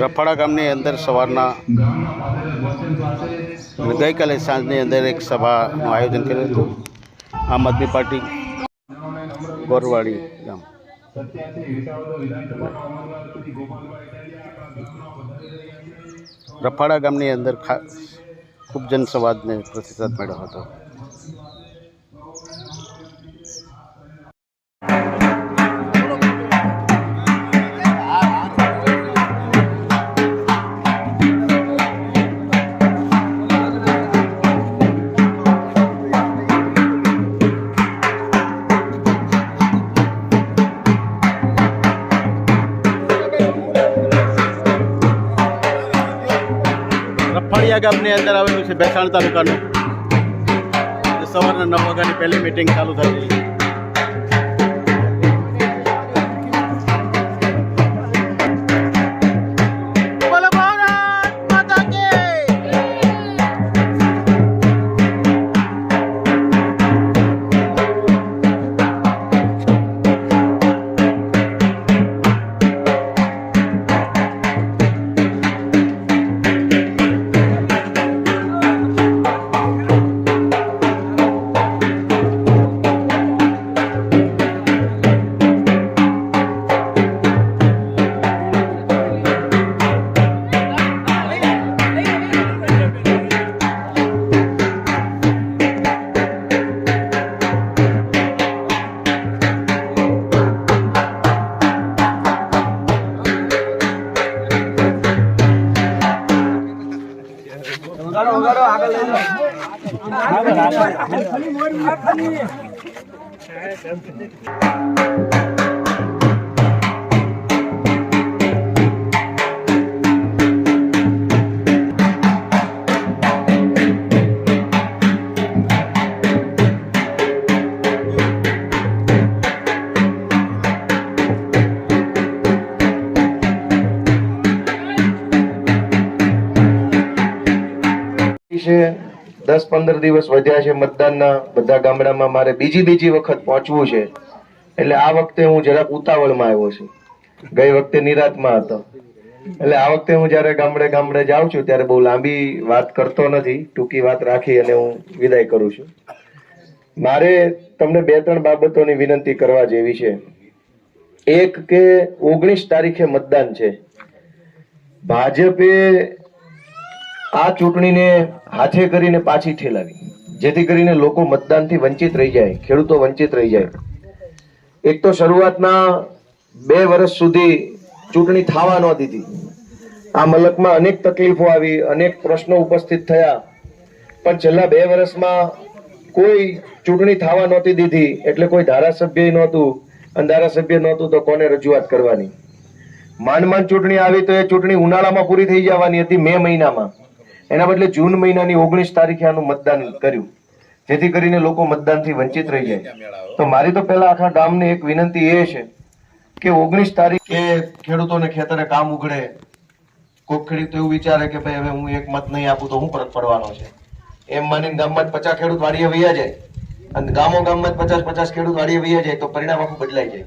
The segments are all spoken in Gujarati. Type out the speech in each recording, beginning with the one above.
રફાડા ગામની અંદર સવારના ગઈકાલે સાંજની અંદર એક સભાનું આયોજન કર્યું હતું. આમ આદમી પાર્ટી ગોરવાડી ગામ. રફાડા ગામની અંદર ખૂબ જનસંવાદને પ્રતિસાદ મળ્યો હતો. ગામની અંદર આવેલું છે. ભેસાણ તાલુકાનું. સવારના નવ વાગ્યાની પહેલી મિટિંગ ચાલુ થઈ ગઈ ઉગાડો ઉગાડો આગળ લઈ જાઓ આગળ આગળ છે. દસ પંદર દિવસ વધ્યા છે મતદાનના. બધા ગામડામાં મારે બીજી બીજી વખત પહોંચવું છે. એટલે આ વખતે હું જરાક ઉતાવળમાં આવ્યો છું. ગઈ વખતે નિરાતમાં હતો. એટલે આ વખતે હું જ્યારે ગામડે ગામડે જાઉં છું ત્યારે બહુ લાંબી વાત કરતો નથી. ટૂંકી વાત રાખી અને હું વિદાય કરું છું. મારે તમને બે ત્રણ બાબતોની વિનંતી કરવા જેવી છે. એક કે ઓગણીસ તારીખે મતદાન છે. ભાજપે આ ચૂંટણીને હાથે કરીને પાછી ઠેલાવી, જેથી કરીને લોકો મતદાનથી વંચિત રહી જાય, ખેડૂતો વંચિત રહી જાય. એક તો શરૂઆતના બે વર્ષ સુધી ચૂંટણી થવા ન દીધી. આ મલકમાં અનેક તકલીફો આવી, અનેક પ્રશ્નો ઉપસ્થિત થયા. પણ છેલ્લા બે વર્ષમાં કોઈ ચૂંટણી થવા નહોતી દીધી, એટલે કોઈ ધારાસભ્ય નહોતું, અને ધારાસભ્ય નહોતું તો કોને રજૂઆત કરવાની? માંડ માંડ ચૂંટણી આવી તો એ ચૂંટણી ઉનાળામાં પૂરી થઈ જવાની હતી, મે મહિનામાં. એના બદલે જૂન મહિનાની ઓગણીસ તારીખે આનું મતદાન કર્યું. જેથી કરીને લોકો મતદાનથી વંચિત રહી જાય. તો મારી તો પહેલા આખા ગામને એક વિનંતી એ છે કે ઓગણીસ તારીખે ખેડૂતોને ખેતરે કામ ઉઘડે. કોઈક ખેડૂત એવું વિચારે કે ભાઈ હવે હું એક મત નહીં આપું તો હું ફરક પડવાનો છે. એમ માનીને ગામમાં પચાસ ખેડૂત વાડીએ વૈયા જાય. અને ગામો ગામમાં પચાસ પચાસ ખેડૂત વાડીએ વૈયા જાય તો પરિણામ આખું બદલાઈ જાય.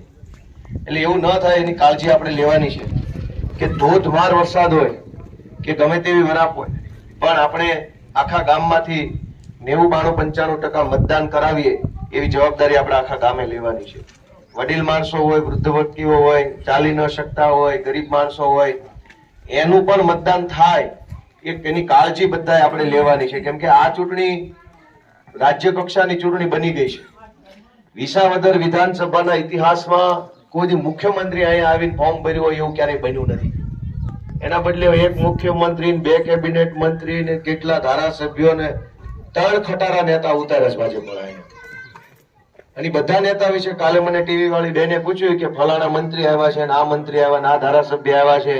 એટલે એવું ન થાય, એની કાળજી આપણે લેવાની છે. કે ધોધમાર વરસાદ હોય, કે ગમે તેવી વરાપ હોય પણ આપણે આખા ગામમાંથી નેવું બાણું પંચાણું ટકા મતદાન કરાવીએ એવી જવાબદારી આપણે આખા ગામે લેવાની છે. વડીલ માણસો હોય, વૃદ્ધ વ્યક્તિઓ હોય, ચાલી ન શકતા હોય, ગરીબ માણસો હોય, એનું પણ મતદાન થાય એ એની કાળજી બધાએ આપણે લેવાની છે. કેમ કે આ ચૂંટણી રાજ્ય કક્ષાની ચૂંટણી બની ગઈ છે. વિસાવદર વિધાનસભાના ઇતિહાસમાં કોઈ મુખ્યમંત્રી અહીંયા આવીને ફોર્મ ભર્યું હોય એવું ક્યારેય બન્યું નથી. એના બદલે એક મુખ્યમંત્રી બે કેબિનેટ મંત્રી ને કેટલા ધારાસભ્યો ને ત્રણ ખટારા નેતા ઉતાર્યા છે ભાજપ અને બધા નેતા વિશે કાલે મને ટીવી વાળી બેને પૂછ્યું કે ફલાણા મંત્રી આવ્યા છે આ મંત્રી આવ્યા આ ધારાસભ્ય આવ્યા છે,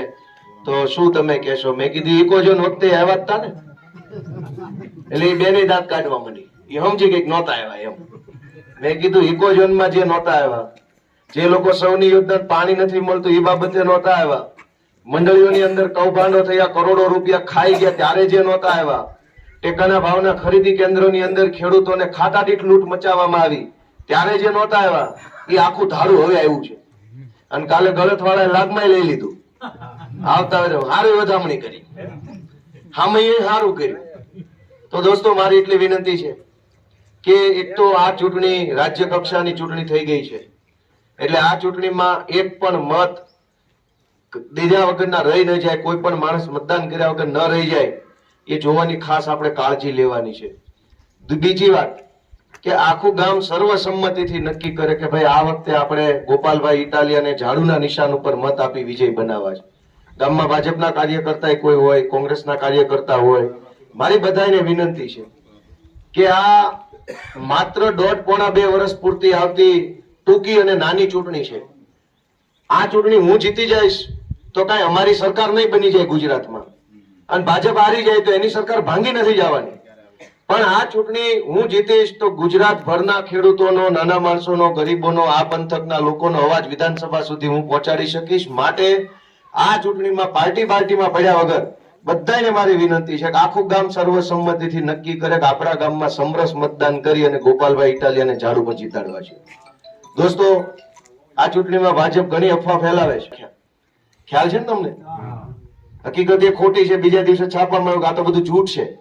તો શું તમે કહેશો? મેં કીધું ઇકોઝોન વખતે આવ્યા હતા ને. એટલે એ બેની દાંત કાઢવા મળી એ સમજી ગઈ નહોતા આવ્યા એમ. મેં કીધું ઇકોઝોનમાં જે નહોતા આવ્યા, જે લોકો સૌની યોજના પાણી નથી મળતું, એ બાબતે નહોતા આવ્યા. મંડળીઓની અંદર કૌભાંડો થયા, કરોડો રૂપિયા ખાઈ ગયા, ત્યારે જે નહોતા આવ્યા. ટેકાના ભાવના ખરીદી કેન્દ્રોની અંદર ખેડૂતોને ખાતા દીઠ લૂંટ મચાવવામાં આવી. ત્યારે જે નહોતા આવ્યા, એ આખું ધારું હવે આવ્યું છે. અને કાલે ગલત વાળાએ લાગમાં લઈ લીધું. આવતા સારી વધામણી કરી. હામે સારું કર્યું. તો દોસ્તો, મારી એટલી વિનંતી છે કે એક તો આ ચૂંટણી રાજ્ય કક્ષાની ચૂંટણી થઈ ગઈ છે. એટલે આ ચૂંટણીમાં એક પણ મત દીધા વગરના રહી ન જાય, કોઈ પણ માણસ મતદાન કર્યા વગર ન રહી જાય, એ જોવાની ખાસ આપણે કાળજી લેવાની છે. બીજી વાત કે આખું ગામ સર્વસંમતિથી નક્કી કરે કે ભાઈ આ વખતે આપણે ગોપાલભાઈ ઇટાલિયાને ઝાડુના નિશાન ઉપર મત આપી વિજય બનાવવા છે. ગામમાં ભાજપના કાર્યકર્તા કોઈ હોય, કોંગ્રેસના કાર્યકર્તા હોય, મારી બધાને વિનંતી છે કે આ માત્ર દોઢ પોણા બે વર્ષ પૂરતી આવતી ટૂંકી અને નાની ચૂંટણી છે. આ ચૂંટણી હું જીતી જઈશ તો કાંઈ અમારી સરકાર નહીં બની જાય ગુજરાતમાં. અને ભાજપ હારી જાય તો એની સરકાર ભાંગી નથી જવાની. પણ આ ચૂંટણી હું જીતીશ તો ગુજરાતભરના ખેડૂતોનો, નાના માણસોનો, ગરીબોનો, આ પંથકના લોકોનો અવાજ વિધાનસભા સુધી હું પહોંચાડી શકીશ. માટે આ ચૂંટણીમાં પાર્ટી પાર્ટીમાં પડ્યા વગર બધાને મારી વિનંતી છે કે આખું ગામ સર્વસંમતિથી નક્કી કરે કે આપણા ગામમાં સમરસ મતદાન કરી અને ગોપાલભાઈ ઇટાલિયાને ઝાડુ પર જીતાડવા છે. દોસ્તો, આ ચૂંટણીમાં ભાજપ ઘણી અફવા ફેલાવે છે. ખ્યાલ છે ને તમને? હકીકત એ ખોટી છે બીજા દિવસે છાપવામાં આવ્યું કે આ તો બધું જૂઠ છે.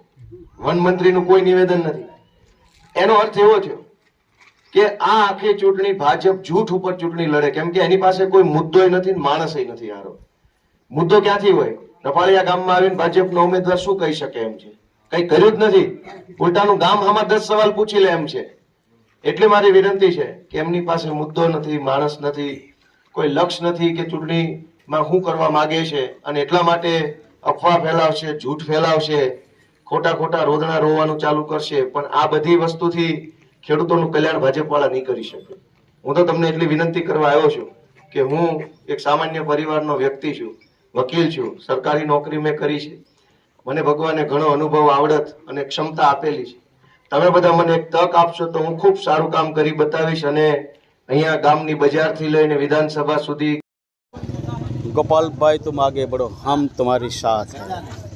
વન મંત્રીનું કોઈ નિવેદન નથી. એનો અર્થ એવો થયો કે આ આખી ચૂંટણી ભાજપ જૂઠ ઉપર ચૂંટણી લડે. કેમ કે એની પાસે કોઈ મુદ્દો નથી માણસ નથી હારો. મુદ્દો ક્યાંથી હોય? રફાળિયા ગામમાં આવીને ભાજપનો ઉમેદવાર શું કહી શકે એમ છે? કઈ કર્યું જ નથી. ઉલટાનું ગામ આમાં દસ સવાલ પૂછી લે એમ છે. એટલે મારી વિનંતી છે કે એમની પાસે મુદ્દો નથી માણસ નથી કોઈ લક્ષ્ય નથી કે ચૂંટણીમાં શું કરવા માંગે છે અને એટલા માટે અફવા ફેલાવશે, જૂઠ ફેલાવશે, ખોટા ખોટા રોદણા રોવાનું ચાલુ કરશે, પણ આ બધી વસ્તુથી ખેડૂતોનું કલ્યાણ ભાજપવાળા નહીં કરી શકે. હું તો તમને એટલી વિનંતી કરવા આવ્યો છું કે હું એક સામાન્ય પરિવારનો વ્યક્તિ છું, વકીલ છું, સરકારી નોકરી મેં કરી છે. મને ભગવાને ઘણો અનુભવ, આવડત અને ક્ષમતા આપેલી છે. તમે બધા મને એક તક આપશો તો હું ખૂબ સારું કામ કરી બતાવીશ અને અહીંયા ગામની બજારથી લઈને વિધાનસભા સુધી गोपाल भाई तुम आगे बढ़ो हम तुम्हारी साथ हैं